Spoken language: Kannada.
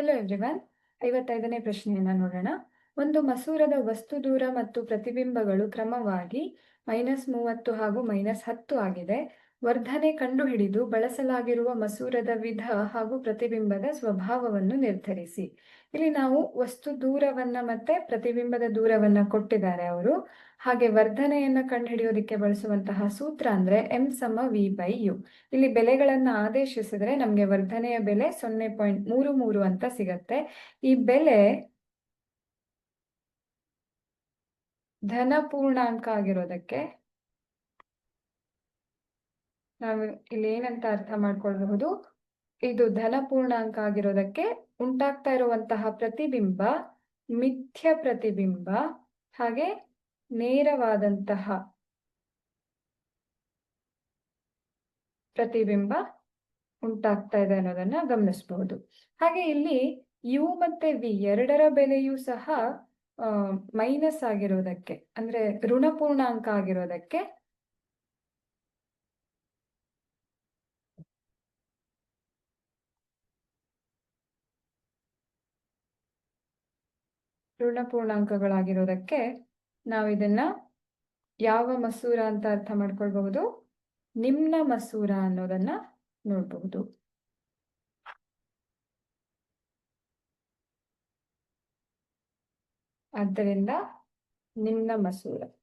ಹೆಲೋ ಎವ್ರಿವನ್ ಐವತ್ತೈದನೇ ಪ್ರಶ್ನೆಯನ್ನ ನೋಡೋಣ. ಒಂದು ಮಸೂರದ ವಸ್ತು ದೂರ ಮತ್ತು ಪ್ರತಿಬಿಂಬಗಳು ಕ್ರಮವಾಗಿ ಮೈನಸ್ ಮೂವತ್ತು ಹಾಗೂ ಮೈನಸ್ ಹತ್ತು ಆಗಿದೆ. ವರ್ಧನೆ ಕಂಡುಹಿಡಿದು ಬಳಸಲಾಗಿರುವ ಮಸೂರದ ವಿಧ ಹಾಗೂ ಪ್ರತಿಬಿಂಬದ ಸ್ವಭಾವವನ್ನು ನಿರ್ಧರಿಸಿ. ಇಲ್ಲಿ ನಾವು ವಸ್ತು ದೂರವನ್ನ ಮತ್ತೆ ಪ್ರತಿಬಿಂಬದ ದೂರವನ್ನ ಕೊಟ್ಟಿದ್ದಾರೆ ಅವರು. ಹಾಗೆ ವರ್ಧನೆಯನ್ನ ಕಂಡುಹಿಡಿಯೋದಿಕ್ಕೆ ಬಳಸುವಂತಹ ಸೂತ್ರ ಅಂದ್ರೆ ಎಂ ಸಮ ವಿ ಬೈ ಯು. ಇಲ್ಲಿ ಬೆಲೆಗಳನ್ನ ಆದೇಶಿಸಿದ್ರೆ ನಮ್ಗೆ ವರ್ಧನೆಯ ಬೆಲೆ ಸೊನ್ನೆ ಪಾಯಿಂಟ್ ಮೂರು ಮೂರು ಅಂತ ಸಿಗತ್ತೆ. ಈ ಬೆಲೆ ಧನ ಪೂರ್ಣಾಂಕ ಆಗಿರೋದಕ್ಕೆ ನಾವು ಇಲ್ಲಿ ಏನಂತ ಅರ್ಥ ಮಾಡ್ಕೊಳ್ಬಹುದು? ಇದು ಧನ ಪೂರ್ಣಾಂಕ ಆಗಿರೋದಕ್ಕೆ ಉಂಟಾಗ್ತಾ ಇರುವಂತಹ ಪ್ರತಿಬಿಂಬ, ಮಿಥ್ಯ ಪ್ರತಿಬಿಂಬ, ಹಾಗೆ ನೇರವಾದಂತಹ ಪ್ರತಿಬಿಂಬ ಉಂಟಾಗ್ತಾ ಇದೆ ಅನ್ನೋದನ್ನ ಗಮನಿಸಬಹುದು. ಹಾಗೆ ಇಲ್ಲಿ ಯು ಮತ್ತೆ ವಿ ಎರಡರ ಬೆಲೆಯೂ ಸಹ ಮೈನಸ್ ಆಗಿರೋದಕ್ಕೆ, ಅಂದ್ರೆ ಋಣಪೂರ್ಣಾಂಕ ಆಗಿರೋದಕ್ಕೆ ಋಣ ಪೂರ್ಣಾಂಕಗಳಾಗಿರೋದಕ್ಕೆ ನಾವು ಇದನ್ನ ಯಾವ ಮಸೂರ ಅಂತ ಅರ್ಥ ಮಾಡ್ಕೊಳ್ಬಹುದು? ನಿಮ್ನ ಮಸೂರ ಅನ್ನೋದನ್ನ ನೋಡಬಹುದು. ಆದ್ದರಿಂದ ನಿಮ್ನ ಮಸೂರ.